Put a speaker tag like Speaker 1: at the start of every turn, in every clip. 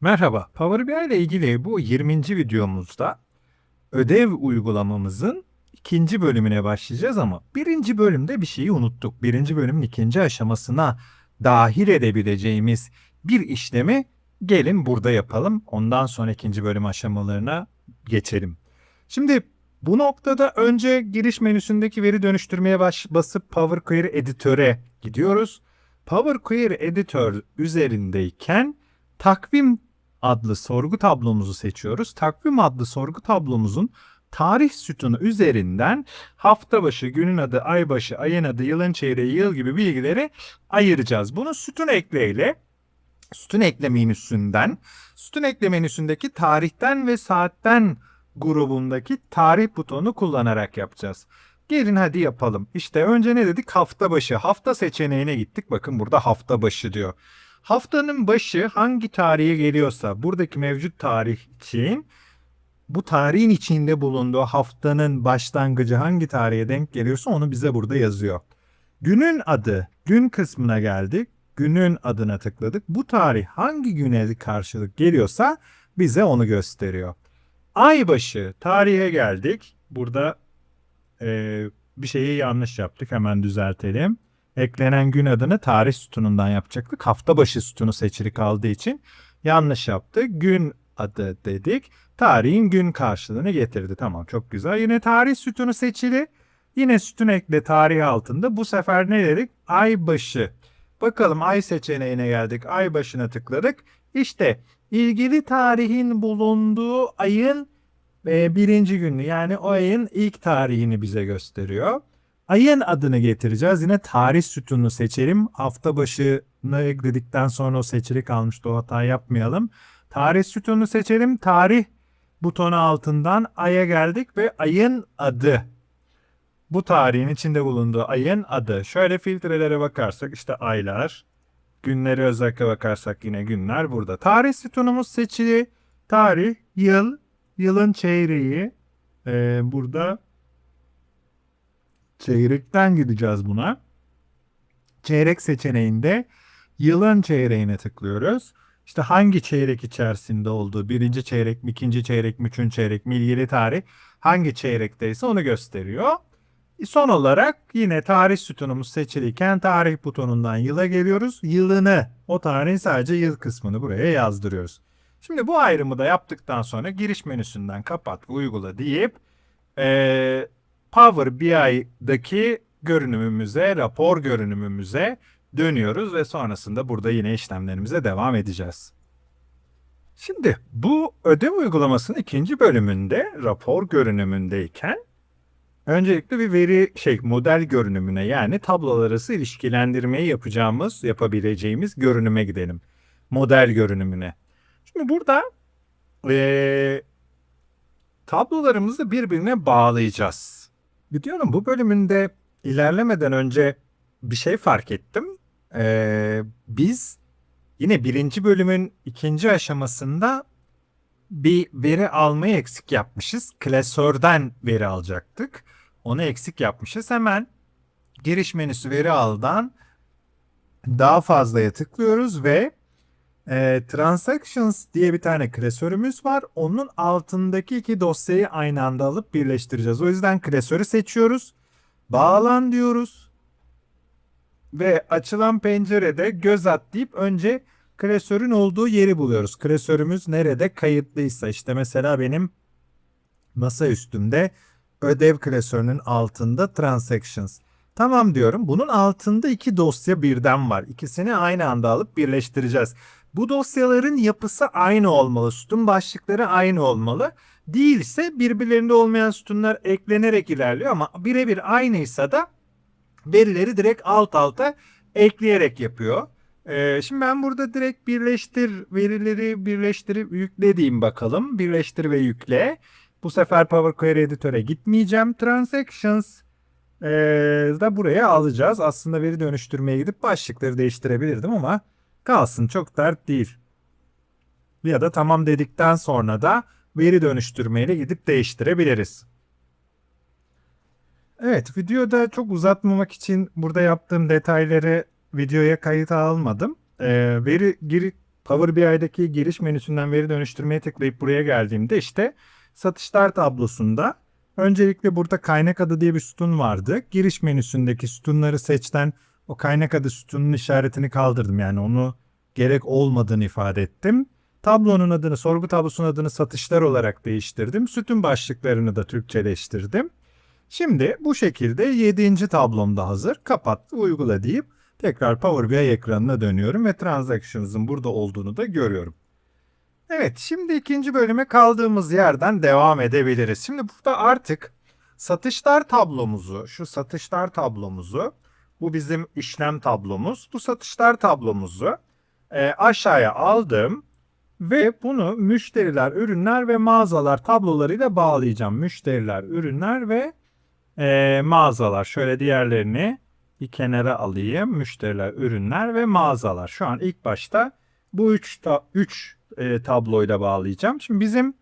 Speaker 1: Merhaba, Power BI ile ilgili bu 20. videomuzda ödev uygulamamızın ikinci bölümüne başlayacağız ama birinci bölümde bir şeyi unuttuk. Birinci bölümün ikinci aşamasına dahil edebileceğimiz bir işlemi gelin burada yapalım. Ondan sonra ikinci bölüm aşamalarına geçelim. Şimdi bu noktada önce giriş menüsündeki veri dönüştürmeye baş, basıp Power Query Editöre gidiyoruz. Power Query Editor üzerindeyken takvim adlı sorgu tablomuzu seçiyoruz. Takvim adlı sorgu tablomuzun tarih sütunu üzerinden hafta başı, günün adı, ay başı, ayın adı, yılın çeyreği, yıl gibi bilgileri ayıracağız. Bunu sütun ekleyle sütun ekle menüsünden, sütun ekle menüsündeki tarihten ve saatten grubundaki tarih butonu kullanarak yapacağız. Gelin hadi yapalım. İşte önce ne dedik? Hafta başı. Hafta seçeneğine gittik. Bakın burada hafta başı diyor. Haftanın başı hangi tarihe geliyorsa buradaki mevcut tarih için bu tarihin içinde bulunduğu haftanın başlangıcı hangi tarihe denk geliyorsa onu bize burada yazıyor. Günün adı, gün kısmına geldik. Günün adına tıkladık. Bu tarih hangi güne karşılık geliyorsa bize onu gösteriyor. Aybaşı tarihe geldik. Burada e, bir şeyi yanlış yaptık. Hemen düzeltelim. Eklenen gün adını tarih sütunundan yapacaktık. Hafta başı sütunu seçili kaldığı için yanlış yaptık. Gün adı dedik. Tarihin gün karşılığını getirdi. Tamam çok güzel. Yine tarih sütunu seçili. Yine sütun ekle tarih altında. Bu sefer ne dedik? Ay başı. Bakalım ay seçeneğine geldik. Ay başına tıkladık. İşte ilgili tarihin bulunduğu ayın e, birinci günü yani o ayın ilk tarihini bize gösteriyor. Ayın adını getireceğiz. Yine tarih sütununu seçelim. Hafta başını ekledikten sonra o seçili kalmıştı. O hatayı yapmayalım. Tarih sütununu seçelim. Tarih butonu altından aya geldik ve ayın adı. Bu tarihin içinde bulunduğu ayın adı. Şöyle filtrelere bakarsak işte aylar, günleri özellikle bakarsak yine günler burada. Tarih sütunumuz seçili. Tarih, yıl, yılın çeyreği. Ee, burada çeyrekten gideceğiz buna. Çeyrek seçeneğinde yılın çeyreğine tıklıyoruz. İşte hangi çeyrek içerisinde olduğu, birinci çeyrek mi, ikinci çeyrek mi, üçüncü çeyrek mi, ilgili tarih hangi çeyrekteyse onu gösteriyor. E, Son olarak yine tarih sütunumuz seçiliyken tarih butonundan yıla geliyoruz. Yılını, o tarihin sadece yıl kısmını buraya yazdırıyoruz. Şimdi bu ayrımı da yaptıktan sonra giriş menüsünden kapat ve uygula deyip eee, Power BI'daki görünümümüze, rapor görünümümüze dönüyoruz ve sonrasında burada yine işlemlerimize devam edeceğiz. Şimdi bu ödev uygulamasının ikinci bölümünde rapor görünümündeyken öncelikle bir veri şey model görünümüne yani tablo arası ilişkilendirmeyi yapacağımız, yapabileceğimiz görünüme gidelim. Model görünümüne. Şimdi burada eee tablolarımızı birbirine bağlayacağız. Biliyorum bu bölümünde ilerlemeden önce bir şey fark ettim. Ee, biz yine birinci bölümün ikinci aşamasında bir veri almayı eksik yapmışız. Klasörden veri alacaktık. Onu eksik yapmışız. Hemen giriş menüsü veri aldan daha fazlaya tıklıyoruz ve e, Transactions diye bir tane klasörümüz var. Onun altındaki iki dosyayı aynı anda alıp birleştireceğiz. O yüzden klasörü seçiyoruz. Bağlan diyoruz. Ve açılan pencerede göz at deyip önce klasörün olduğu yeri buluyoruz. Klasörümüz nerede kayıtlıysa işte mesela benim masa üstümde ödev klasörünün altında transactions. Tamam diyorum. Bunun altında iki dosya birden var. İkisini aynı anda alıp birleştireceğiz. Bu dosyaların yapısı aynı olmalı. Sütun başlıkları aynı olmalı. Değilse birbirlerinde olmayan sütunlar eklenerek ilerliyor ama birebir aynıysa da verileri direkt alt alta ekleyerek yapıyor. Ee, şimdi ben burada direkt birleştir verileri birleştirip yükle diyeyim bakalım. Birleştir ve yükle. Bu sefer Power Query Editöre gitmeyeceğim. Transactions ee, da buraya alacağız. Aslında veri dönüştürmeye gidip başlıkları değiştirebilirdim ama kalsın çok dert değil. Ya da tamam dedikten sonra da veri dönüştürmeyle gidip değiştirebiliriz. Evet videoda çok uzatmamak için burada yaptığım detayları videoya kayıt almadım. Ee, veri giri Power BI'deki giriş menüsünden veri dönüştürmeye tıklayıp buraya geldiğimde işte satışlar tablosunda öncelikle burada kaynak adı diye bir sütun vardı. Giriş menüsündeki sütunları seçten o kaynak adı sütunun işaretini kaldırdım. Yani onu gerek olmadığını ifade ettim. Tablonun adını, sorgu tablosunun adını satışlar olarak değiştirdim. Sütun başlıklarını da Türkçeleştirdim. Şimdi bu şekilde 7. tablom da hazır. Kapat, uygula deyip tekrar Power BI ekranına dönüyorum ve Transactions'ın burada olduğunu da görüyorum. Evet, şimdi ikinci bölüme kaldığımız yerden devam edebiliriz. Şimdi burada artık satışlar tablomuzu, şu satışlar tablomuzu, bu bizim işlem tablomuz, bu satışlar tablomuzu e, aşağıya aldım ve bunu müşteriler, ürünler ve mağazalar tablolarıyla bağlayacağım. Müşteriler, ürünler ve e, mağazalar. Şöyle diğerlerini bir kenara alayım. Müşteriler, ürünler ve mağazalar. Şu an ilk başta bu üç, ta, üç e, tabloyla bağlayacağım. Şimdi bizim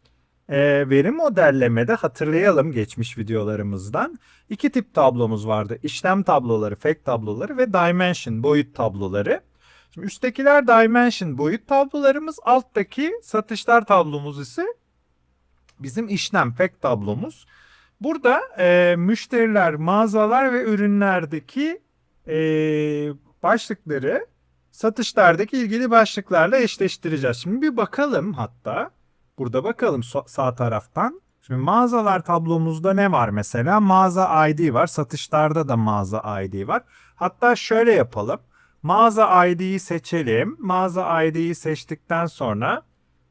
Speaker 1: e, veri modellemede hatırlayalım geçmiş videolarımızdan. iki tip tablomuz vardı. İşlem tabloları, fact tabloları ve dimension, boyut tabloları. Şimdi üsttekiler dimension boyut tablolarımız, alttaki satışlar tablomuz ise bizim işlem fact tablomuz. Burada e, müşteriler, mağazalar ve ürünlerdeki e, başlıkları satışlardaki ilgili başlıklarla eşleştireceğiz. Şimdi bir bakalım hatta. Burada bakalım sağ taraftan. Şimdi mağazalar tablomuzda ne var mesela? Mağaza ID var. Satışlarda da mağaza ID var. Hatta şöyle yapalım. Mağaza ID'yi seçelim. Mağaza ID'yi seçtikten sonra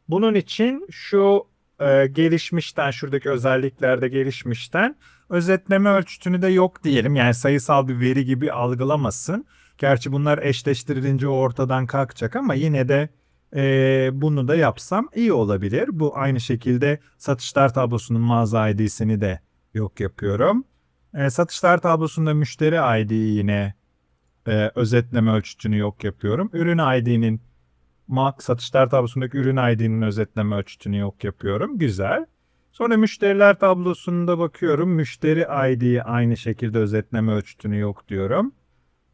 Speaker 1: bunun için şu e, gelişmişten şuradaki özelliklerde gelişmişten özetleme ölçütünü de yok diyelim. Yani sayısal bir veri gibi algılamasın. Gerçi bunlar eşleştirilince ortadan kalkacak ama yine de e, bunu da yapsam iyi olabilir. Bu aynı şekilde satışlar tablosunun mağaza ID'sini de yok yapıyorum. E, satışlar tablosunda müşteri ID'yi yine e, özetleme ölçütünü yok yapıyorum. Ürün ID'nin satışlar tablosundaki ürün ID'nin özetleme ölçütünü yok yapıyorum. Güzel. Sonra müşteriler tablosunda bakıyorum. Müşteri ID'yi aynı şekilde özetleme ölçütünü yok diyorum.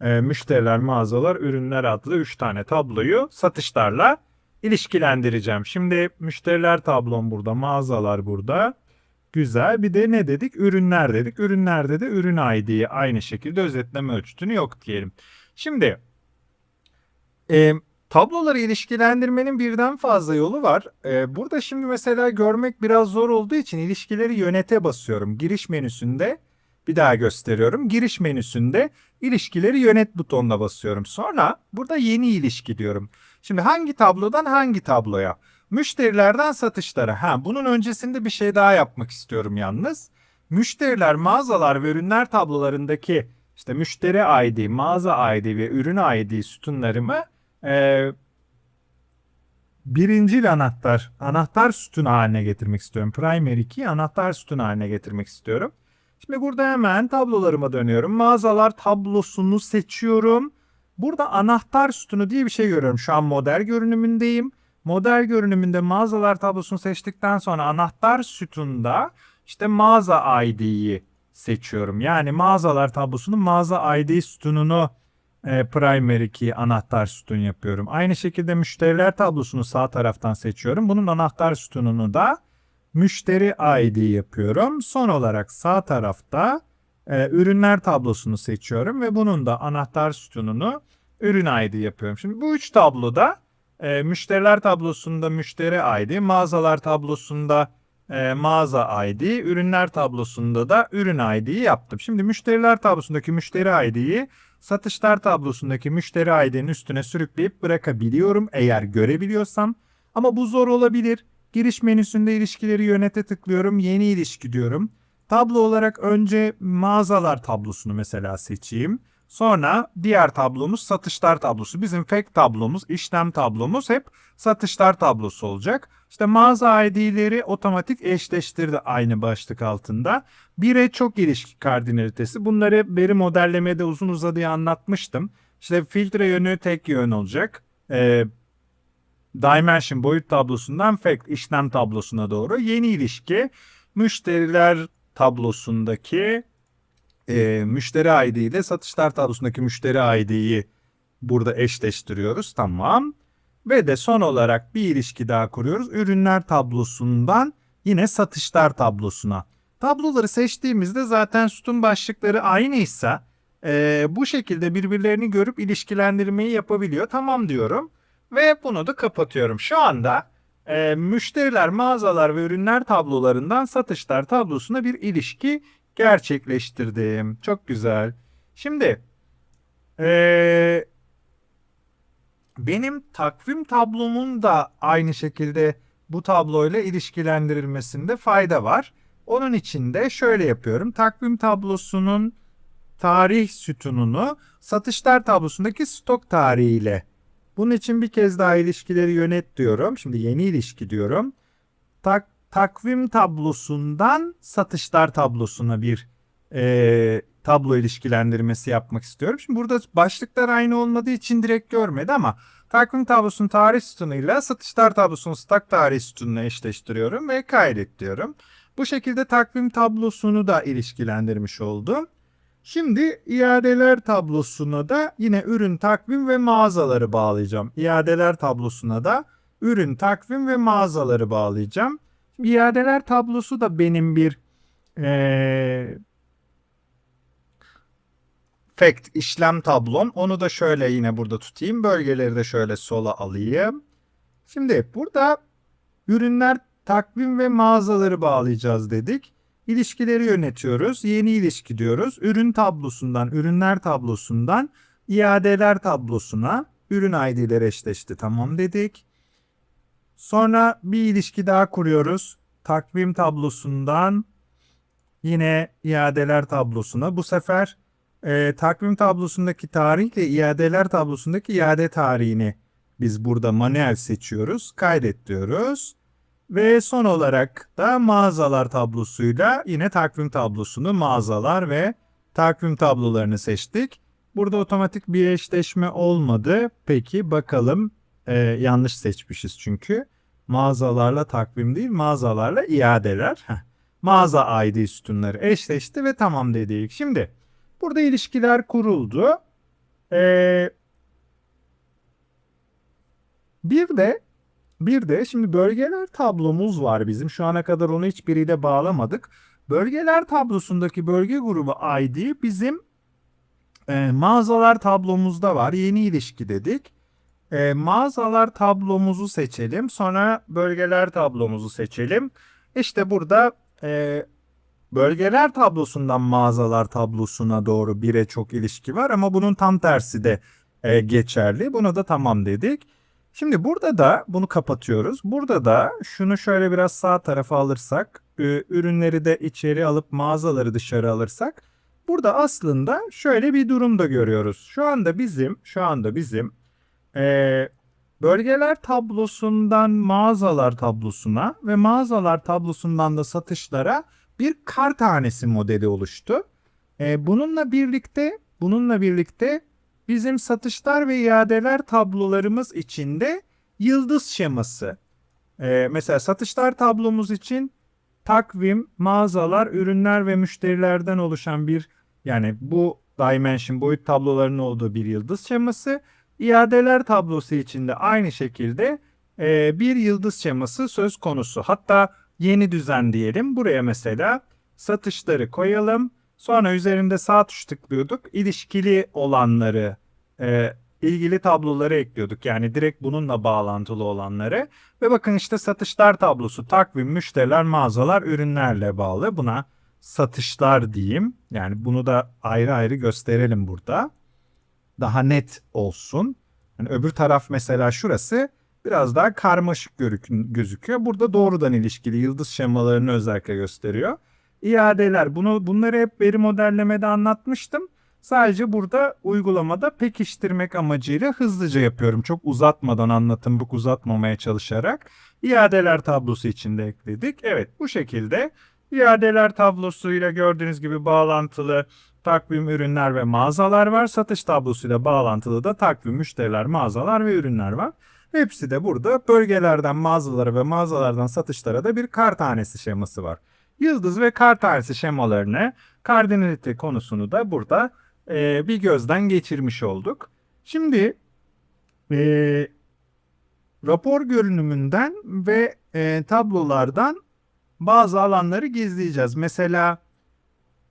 Speaker 1: E, müşteriler, mağazalar, ürünler adlı 3 tane tabloyu satışlarla ilişkilendireceğim. Şimdi müşteriler tablom burada, mağazalar burada. Güzel. Bir de ne dedik? Ürünler dedik. Ürünlerde de ürün ID'yi aynı şekilde özetleme ölçütünü yok diyelim. Şimdi e, tabloları ilişkilendirmenin birden fazla yolu var. E, burada şimdi mesela görmek biraz zor olduğu için ilişkileri yönete basıyorum. Giriş menüsünde bir daha gösteriyorum. Giriş menüsünde ilişkileri yönet butonuna basıyorum. Sonra burada yeni ilişki diyorum. Şimdi hangi tablodan hangi tabloya? Müşterilerden satışlara. Ha, bunun öncesinde bir şey daha yapmak istiyorum yalnız. Müşteriler, mağazalar ve ürünler tablolarındaki işte müşteri ID, mağaza ID ve ürün ID sütunlarımı e, birinci anahtar, anahtar sütun haline getirmek istiyorum. Primary key anahtar sütun haline getirmek istiyorum. Şimdi burada hemen tablolarıma dönüyorum. Mağazalar tablosunu seçiyorum. Burada anahtar sütunu diye bir şey görüyorum. Şu an model görünümündeyim. Model görünümünde mağazalar tablosunu seçtikten sonra anahtar sütunda işte mağaza ID'yi seçiyorum. Yani mağazalar tablosunun mağaza ID sütununu e, primary key anahtar sütun yapıyorum. Aynı şekilde müşteriler tablosunu sağ taraftan seçiyorum. Bunun anahtar sütununu da müşteri ID yapıyorum. Son olarak sağ tarafta e, ürünler tablosunu seçiyorum ve bunun da anahtar sütununu ürün ID yapıyorum. Şimdi bu üç tabloda e, müşteriler tablosunda müşteri ID, mağazalar tablosunda e, mağaza ID, ürünler tablosunda da ürün ID'yi yaptım. Şimdi müşteriler tablosundaki müşteri ID'yi satışlar tablosundaki müşteri ID'nin üstüne sürükleyip bırakabiliyorum eğer görebiliyorsam. Ama bu zor olabilir. Giriş menüsünde ilişkileri yönete tıklıyorum. Yeni ilişki diyorum. Tablo olarak önce mağazalar tablosunu mesela seçeyim. Sonra diğer tablomuz satışlar tablosu. Bizim fact tablomuz, işlem tablomuz hep satışlar tablosu olacak. İşte mağaza ID'leri otomatik eşleştirdi aynı başlık altında. Bire çok ilişki kardinalitesi. Bunları veri modellemede uzun uzadıya anlatmıştım. İşte filtre yönü tek yön olacak. Ee, Dimension boyut tablosundan fact işlem tablosuna doğru yeni ilişki müşteriler tablosundaki e, müşteri ID ile satışlar tablosundaki müşteri ID'yi burada eşleştiriyoruz. Tamam. Ve de son olarak bir ilişki daha kuruyoruz. Ürünler tablosundan yine satışlar tablosuna. Tabloları seçtiğimizde zaten sütun başlıkları aynıysa e, bu şekilde birbirlerini görüp ilişkilendirmeyi yapabiliyor. Tamam diyorum ve bunu da kapatıyorum. Şu anda e, müşteriler, mağazalar ve ürünler tablolarından satışlar tablosuna bir ilişki gerçekleştirdim. Çok güzel. Şimdi e, benim takvim tablomun da aynı şekilde bu tabloyla ilişkilendirilmesinde fayda var. Onun için de şöyle yapıyorum. Takvim tablosunun tarih sütununu satışlar tablosundaki stok tarihiyle. Bunun için bir kez daha ilişkileri yönet diyorum. Şimdi yeni ilişki diyorum. Tak, takvim tablosundan satışlar tablosuna bir e, tablo ilişkilendirmesi yapmak istiyorum. Şimdi burada başlıklar aynı olmadığı için direkt görmedi ama takvim tablosunun tarih sütunuyla satışlar tablosunun stok tarih sütununa eşleştiriyorum ve kaydet diyorum. Bu şekilde takvim tablosunu da ilişkilendirmiş oldum. Şimdi iadeler tablosuna da yine ürün takvim ve mağazaları bağlayacağım. İadeler tablosuna da ürün takvim ve mağazaları bağlayacağım. İadeler tablosu da benim bir ee, fact işlem tablom. Onu da şöyle yine burada tutayım. Bölgeleri de şöyle sola alayım. Şimdi burada ürünler takvim ve mağazaları bağlayacağız dedik. İlişkileri yönetiyoruz. Yeni ilişki diyoruz. Ürün tablosundan, ürünler tablosundan iadeler tablosuna ürün ID'leri eşleşti. Tamam dedik. Sonra bir ilişki daha kuruyoruz. Takvim tablosundan yine iadeler tablosuna. Bu sefer e, takvim tablosundaki tarihle iadeler tablosundaki iade tarihini biz burada manuel seçiyoruz. Kaydet diyoruz. Ve son olarak da mağazalar tablosuyla yine takvim tablosunu mağazalar ve takvim tablolarını seçtik. Burada otomatik bir eşleşme olmadı. Peki bakalım ee, yanlış seçmişiz çünkü. Mağazalarla takvim değil mağazalarla iadeler. Mağaza ID sütunları eşleşti ve tamam dedik. Şimdi burada ilişkiler kuruldu. Ee, bir de bir de şimdi bölgeler tablomuz var bizim. Şu ana kadar onu hiçbiriyle bağlamadık. Bölgeler tablosundaki bölge grubu ID bizim e, mağazalar tablomuzda var. Yeni ilişki dedik. E, mağazalar tablomuzu seçelim. Sonra bölgeler tablomuzu seçelim. İşte burada e, bölgeler tablosundan mağazalar tablosuna doğru bire çok ilişki var. Ama bunun tam tersi de e, geçerli. Buna da tamam dedik. Şimdi burada da bunu kapatıyoruz. Burada da şunu şöyle biraz sağ tarafa alırsak, ürünleri de içeri alıp mağazaları dışarı alırsak, burada aslında şöyle bir durum da görüyoruz. Şu anda bizim, şu anda bizim e, bölgeler tablosundan mağazalar tablosuna ve mağazalar tablosundan da satışlara bir kar tanesi modeli oluştu. E, bununla birlikte, bununla birlikte bizim satışlar ve iadeler tablolarımız içinde yıldız şeması. Ee, mesela satışlar tablomuz için takvim, mağazalar, ürünler ve müşterilerden oluşan bir yani bu dimension boyut tablolarının olduğu bir yıldız şeması. İadeler tablosu içinde aynı şekilde e, bir yıldız şeması söz konusu. Hatta yeni düzen diyelim. Buraya mesela satışları koyalım. Sonra üzerinde sağ tuş tıklıyorduk. İlişkili olanları, e, ilgili tabloları ekliyorduk. Yani direkt bununla bağlantılı olanları. Ve bakın işte satışlar tablosu, takvim, müşteriler, mağazalar, ürünlerle bağlı. Buna satışlar diyeyim. Yani bunu da ayrı ayrı gösterelim burada. Daha net olsun. Yani öbür taraf mesela şurası biraz daha karmaşık gözüküyor. Burada doğrudan ilişkili yıldız şemalarını özellikle gösteriyor iadeler. Bunu bunları hep veri modellemede anlatmıştım. Sadece burada uygulamada pekiştirmek amacıyla hızlıca yapıyorum. Çok uzatmadan anlatım bu uzatmamaya çalışarak iadeler tablosu içinde ekledik. Evet bu şekilde iadeler tablosuyla gördüğünüz gibi bağlantılı takvim ürünler ve mağazalar var. Satış tablosuyla bağlantılı da takvim müşteriler, mağazalar ve ürünler var. Hepsi de burada bölgelerden mağazalara ve mağazalardan satışlara da bir kar tanesi şeması var yıldız ve kar tanesi şemalarını, kardinalite konusunu da burada e, bir gözden geçirmiş olduk. Şimdi e, rapor görünümünden ve e, tablolardan bazı alanları gizleyeceğiz. Mesela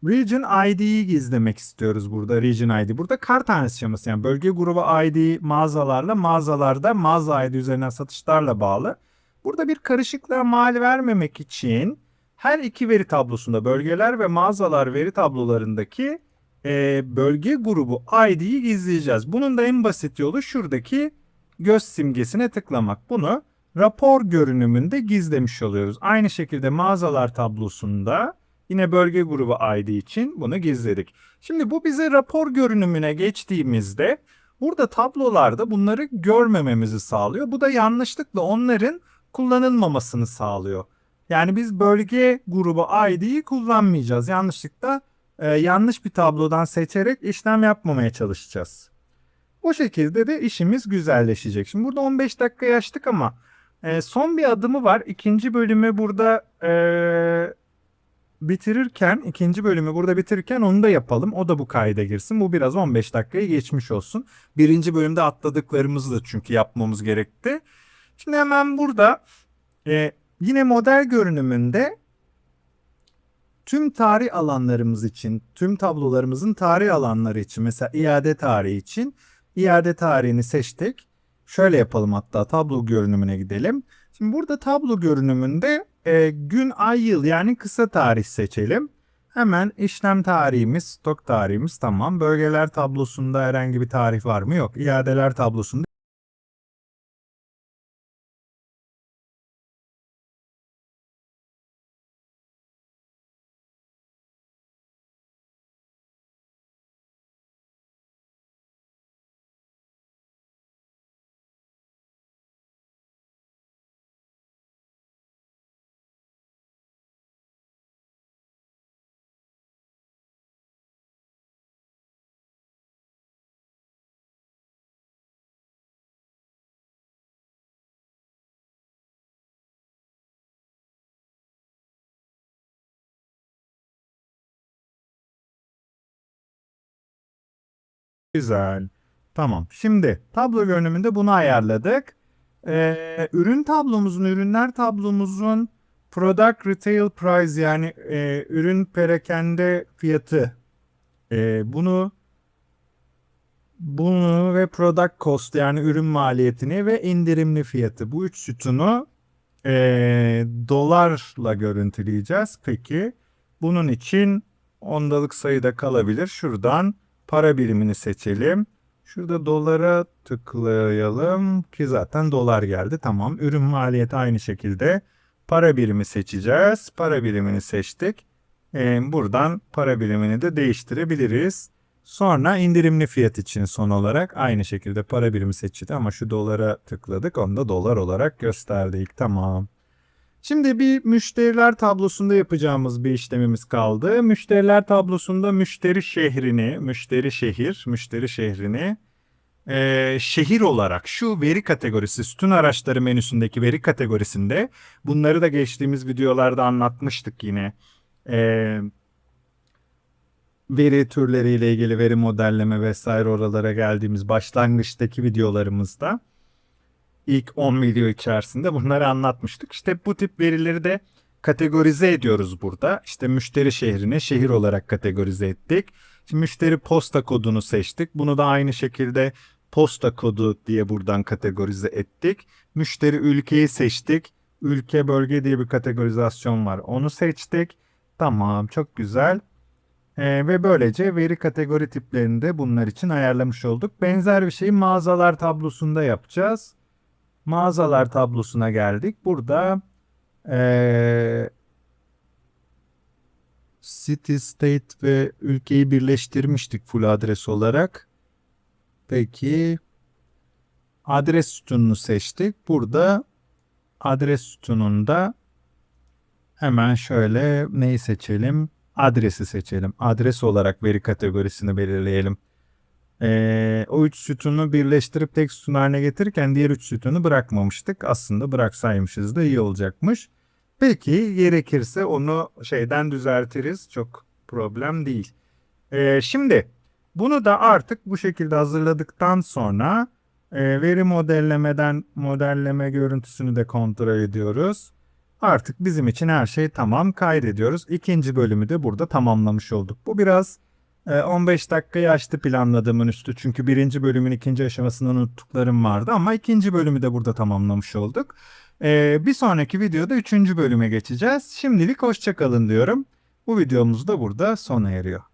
Speaker 1: Region ID'yi gizlemek istiyoruz burada. Region ID. Burada kar tanesi şeması yani bölge grubu ID mağazalarla mağazalarda mağaza ID üzerinden satışlarla bağlı. Burada bir karışıklığa mal vermemek için her iki veri tablosunda bölgeler ve mağazalar veri tablolarındaki e, bölge grubu ID'yi gizleyeceğiz. Bunun da en basit yolu şuradaki göz simgesine tıklamak. Bunu rapor görünümünde gizlemiş oluyoruz. Aynı şekilde mağazalar tablosunda yine bölge grubu ID için bunu gizledik. Şimdi bu bize rapor görünümüne geçtiğimizde burada tablolarda bunları görmememizi sağlıyor. Bu da yanlışlıkla onların kullanılmamasını sağlıyor. Yani biz bölge grubu ID'yi kullanmayacağız. Yanlışlıkla e, yanlış bir tablodan seçerek işlem yapmamaya çalışacağız. Bu şekilde de işimiz güzelleşecek. Şimdi burada 15 dakika yaştık ama e, son bir adımı var. İkinci bölümü burada e, bitirirken, ikinci bölümü burada bitirirken onu da yapalım. O da bu kayda girsin. Bu biraz 15 dakikayı geçmiş olsun. Birinci bölümde atladıklarımızı da çünkü yapmamız gerekti. Şimdi hemen burada e, yine model görünümünde tüm tarih alanlarımız için, tüm tablolarımızın tarih alanları için, mesela iade tarihi için iade tarihini seçtik. Şöyle yapalım hatta tablo görünümüne gidelim. Şimdi burada tablo görünümünde e, gün, ay, yıl yani kısa tarih seçelim. Hemen işlem tarihimiz, stok tarihimiz tamam. Bölgeler tablosunda herhangi bir tarih var mı? Yok. İadeler tablosunda Güzel. Tamam. Şimdi tablo görünümünde bunu ayarladık. Ee, ürün tablomuzun, ürünler tablomuzun product retail price yani e, ürün perakende fiyatı. E, bunu bunu ve product cost yani ürün maliyetini ve indirimli fiyatı. Bu üç sütunu e, dolarla görüntüleyeceğiz. Peki bunun için ondalık sayıda kalabilir. Şuradan para birimini seçelim. Şurada dolara tıklayalım ki zaten dolar geldi. Tamam. Ürün maliyeti aynı şekilde. Para birimi seçeceğiz. Para birimini seçtik. Ee, buradan para birimini de değiştirebiliriz. Sonra indirimli fiyat için son olarak aynı şekilde para birimi seçildi ama şu dolara tıkladık. Onu da dolar olarak gösterdik. Tamam. Şimdi bir müşteriler tablosunda yapacağımız bir işlemimiz kaldı. Müşteriler tablosunda müşteri şehrini, müşteri şehir, müşteri şehrini e, şehir olarak şu veri kategorisi, sütun araçları menüsündeki veri kategorisinde bunları da geçtiğimiz videolarda anlatmıştık yine. E, veri türleriyle ilgili veri modelleme vesaire oralara geldiğimiz başlangıçtaki videolarımızda ilk 10 video içerisinde bunları anlatmıştık. İşte bu tip verileri de kategorize ediyoruz burada. İşte müşteri şehrine şehir olarak kategorize ettik. Şimdi müşteri posta kodunu seçtik. Bunu da aynı şekilde posta kodu diye buradan kategorize ettik. Müşteri ülkeyi seçtik. Ülke bölge diye bir kategorizasyon var. Onu seçtik. Tamam çok güzel. Ee, ve böylece veri kategori tiplerini de bunlar için ayarlamış olduk. Benzer bir şeyi mağazalar tablosunda yapacağız mağazalar tablosuna geldik. Burada ee, city, state ve ülkeyi birleştirmiştik full adres olarak. Peki adres sütununu seçtik. Burada adres sütununda hemen şöyle neyi seçelim? Adresi seçelim. Adres olarak veri kategorisini belirleyelim. Ee, o üç sütunu birleştirip tek sütun haline getirirken diğer üç sütunu bırakmamıştık. Aslında bıraksaymışız da iyi olacakmış. Peki gerekirse onu şeyden düzeltiriz. Çok problem değil. Ee, şimdi bunu da artık bu şekilde hazırladıktan sonra E, veri modellemeden modelleme görüntüsünü de kontrol ediyoruz. Artık bizim için her şey tamam kaydediyoruz. İkinci bölümü de burada tamamlamış olduk. Bu biraz e, 15 dakikayı aştı planladığımın üstü. Çünkü birinci bölümün ikinci aşamasından unuttuklarım vardı ama ikinci bölümü de burada tamamlamış olduk. E, bir sonraki videoda üçüncü bölüme geçeceğiz. Şimdilik hoşçakalın diyorum. Bu videomuz da burada sona eriyor.